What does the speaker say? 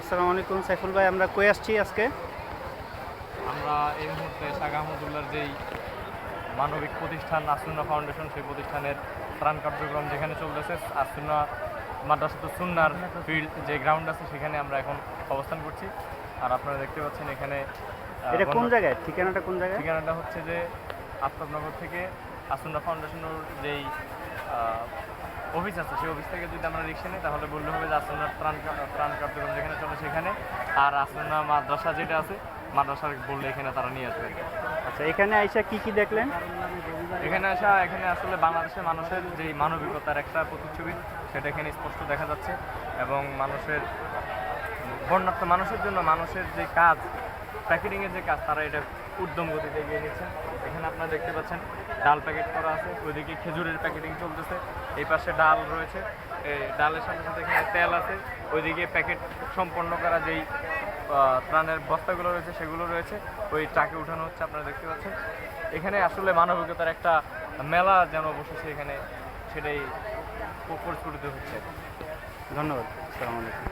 আসসালামু আলাইকুম সাইফুল ভাই আমরা কই আসছি আজকে? আমরা এই মুহূর্তে শাহ আহমদুল্লাহর যেই মানবিক প্রতিষ্ঠান আসুন্না ফাউন্ডেশন সেই প্রতিষ্ঠানের ত্রাণ কার্যক্রম যেখানে চলতেছে আসুন্না মাদ্রাসাতুল সুন্নার ফিল্ড যে গ্রাউন্ড আছে সেখানে আমরা এখন অবস্থান করছি। আর আপনারা দেখতে পাচ্ছেন এখানে এটা কোন জায়গায়? ঠিকানাটা কোন জায়গায়? ঠিকানাটা হচ্ছে যে আফতাবনগর থেকে আসুন্না ফাউন্ডেশনের যেই অফিস আছে সেই অফিস থেকে যদি আমরা রিক্সা নিই তাহলে বললে হবে যে আসুন্নার ত্রাণ ত্রাণ কার্যক্রম যেখানে চলে সেখানে। আর আসুন্না মাদ্রাসা যেটা আছে মাদ্রাসার বললে এখানে তারা নিয়ে আসবে। আচ্ছা এখানে আইসা কি কি দেখলেন? এখানে আসা এখানে আসলে বাংলাদেশের মানুষের যে মানবিকতার একটা প্রতিচ্ছবি সেটা এখানে স্পষ্ট দেখা যাচ্ছে। এবং মানুষের বর্ণাঢ্য মানুষের জন্য মানুষের যে কাজ প্যাকেটিংয়ের যে কাজ তারা এটা উদ্যম গতিতে এগিয়ে নিচ্ছেন এখানে আপনারা দেখতে পাচ্ছেন ডাল প্যাকেট করা আছে ওইদিকে খেজুরের প্যাকেটিং চলতেছে। এই পাশে ডাল রয়েছে। ডালের সাথে সাথে এখানে তেল আছে। ওইদিকে প্যাকেট সম্পন্ন করা যেই ত্রাণের বস্তাগুলো রয়েছে, সেগুলো রয়েছে। ওই ট্রাকে উঠানো হচ্ছে, আপনারা দেখতে পাচ্ছেন। এখানে আসলে মানবিকতার একটা মেলা যেন বসেছে এখানে, সেটাই প্রস্ফুটিত হচ্ছে। ধন্যবাদ, আসসালামু আলাইকুম।